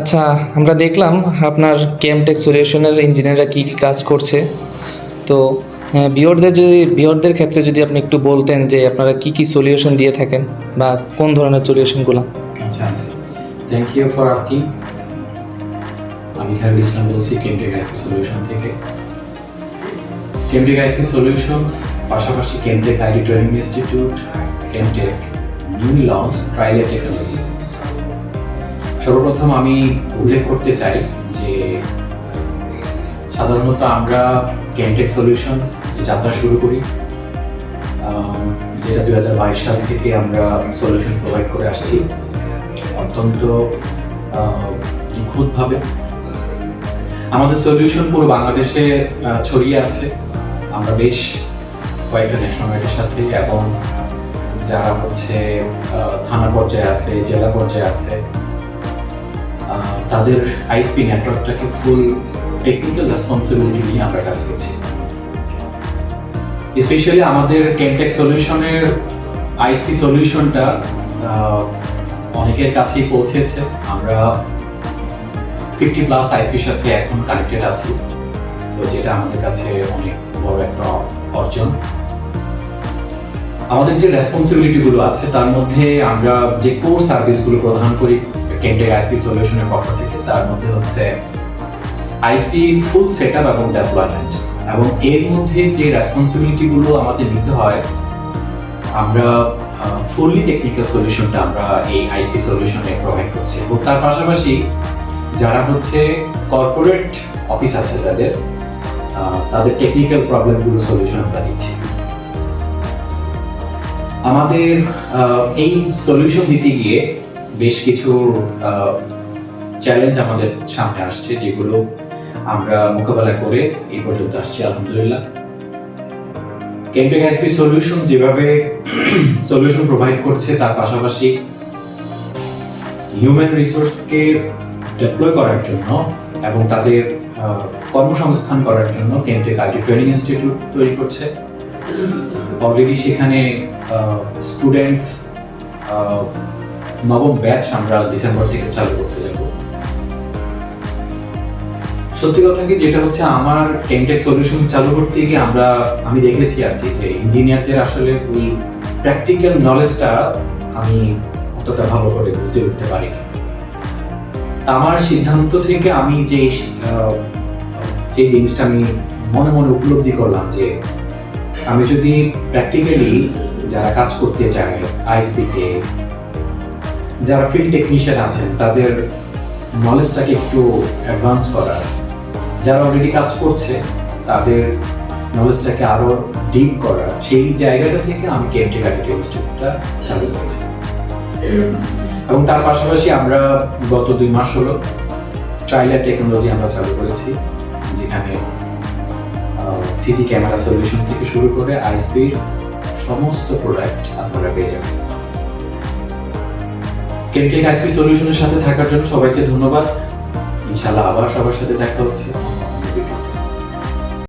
আচ্ছা আমরা দেখলাম আপনার কেমটেক সলিউশনের ইঞ্জিনিয়াররা কী কী কাজ করছে। তো বিয়রদের যদি বিয়রদের ক্ষেত্রে যদি আপনি একটু বলতেন যে আপনারা কী কী সলিউশন দিয়ে থাকেন বা কোন ধরনের সলিউশনগুলো আচ্ছা থ্যাংক ইউ ফর আস্কিং আমি খায়রুল ইসলাম বলছি কেমটেক আইসপি সলিউশন থেকে। কেমটেক আইসপি সলিউশনস পাশাপাশি Chemtech ID training institute Chemtech new launch ট্রাইলের technology সর্বপ্রথম আমি উল্লেখ করতে চাই যে, সাধারণত আমরা কেমটেক সলিউশনস যে যাত্রা শুরু করি যেটা দুই হাজার বাইশ সাল থেকে আমরা সলিউশন প্রোভাইড করে আসছি, অত্যন্ত নিখুঁতভাবে। আমাদের সলিউশন পুরো বাংলাদেশে ছড়িয়ে আছে। আমরা বেশ কয়েকটা ন্যাশনালিটির সাথে এবং যারা হচ্ছে থানা পর্যায়ে আছে, জেলা পর্যায়ে আছে তাদের আইএসপি নেটওয়ার্কটাকে ফুল টেকনিক্যাল রেসপন্সিবিলিটি নিয়ে আমরা কাজ করছি। স্পেশালি আমাদের কেমটেক সলিউশনের আইএসপি সলিউশনটা অনেকের কাছেই পৌঁছেছে। আমরা ফিফটি প্লাস আইএসপির সাথে এখন কানেক্টেড আছি। তো যেটা আমাদের কাছে অনেক বড় একটা অর্জন। আমাদের যে রেসপন্সিবিলিটিগুলো আছে, তার মধ্যে আমরা যে কোর সার্ভিসগুলো প্রদান করি কেন্টেক আইসপি সলিউশনের পক্ষ থেকে, তার মধ্যে হচ্ছে আইসপি ফুল সেট আপ এবং ডেভেলপমেন্ট এবং এর মধ্যে যে রেসপন্সিবিলিটিগুলো আমাদের নিতে হয়, আমরা ফুললি টেকনিক্যাল সলিউশনটা আমরা এই আইসপি সলিউশনে প্রোভাইড করছি। এবং তার পাশাপাশি যারা হচ্ছে কর্পোরেট অফিস আছে যাদের তাদের টেকনিক্যাল প্রবলেমগুলো সলিউশন আমরা দিচ্ছি। আমাদের এই সলিউশন দিতে গিয়ে বেশ কিছু চ্যালেঞ্জ আমাদের সামনে আসছে যেগুলো আমরা মোকাবেলা করে এই পর্যন্ত আসছি, আলহামদুলিল্লাহ। কেন্দ্রিক আইসপি সলিউশন যেভাবে সলিউশন প্রোভাইড করছে, তার পাশাপাশি হিউম্যান রিসোর্সকে ডেপ্লয় করার জন্য এবং তাদের কর্মসংস্থান করার জন্য কেন্দ্রিক আইটি ট্রেনিং ইনস্টিটিউট তৈরি করছে। অলরেডি সেখানে স্টুডেন্টস নবম ব্যাচ আমরা ডিসেম্বর থেকে চালু করতে যাব। সত্যি কথা কি, যেটা হচ্ছে আমার কেমটেক সলিউশন চালু করতে গিয়ে আমরা, আমি দেখেছি আর কি যে ইঞ্জিনিয়ারদের আসলে ওই প্র্যাকটিক্যাল নলেজটা আমি অতটা ভালো করে বুঝে উঠতে পারি আমার সিদ্ধান্ত থেকে আমি যে যে জিনিসটা আমি মনে মনে উপলব্ধি করলাম যে, আমি যদি প্র্যাকটিক্যালি যারা কাজ করতে চায় আইএসপিতে যারা ফিল্ড টেকনিশিয়ান আছেন, তাদের নলেজটাকে একটু অ্যাডভান্স করা। যারা অলরেডি কাজ করছে, তাদের নলেজটাকে আরও ডিপ করা। সেই জায়গাটা থেকে আমি কেএমটি গ্র্যাভিটি ইনস্টিটিউটটা চালু করেছি। এবং তার পাশাপাশি আমরা গত দুই মাস হলো ট্রাইলার টেকনোলজি আমরা চালু করেছি, যেখানে সিসি ক্যামেরা সলিউশন থেকে শুরু করে আইসপির সমস্ত প্রোডাক্ট আপনারা পেয়ে যাবেন। কেমটেক আইসপি সলিউশনের সাথে থাকার জন্য সবাইকে ধন্যবাদ। ইনশাআল্লাহ আবার সবার সাথে দেখা হচ্ছে।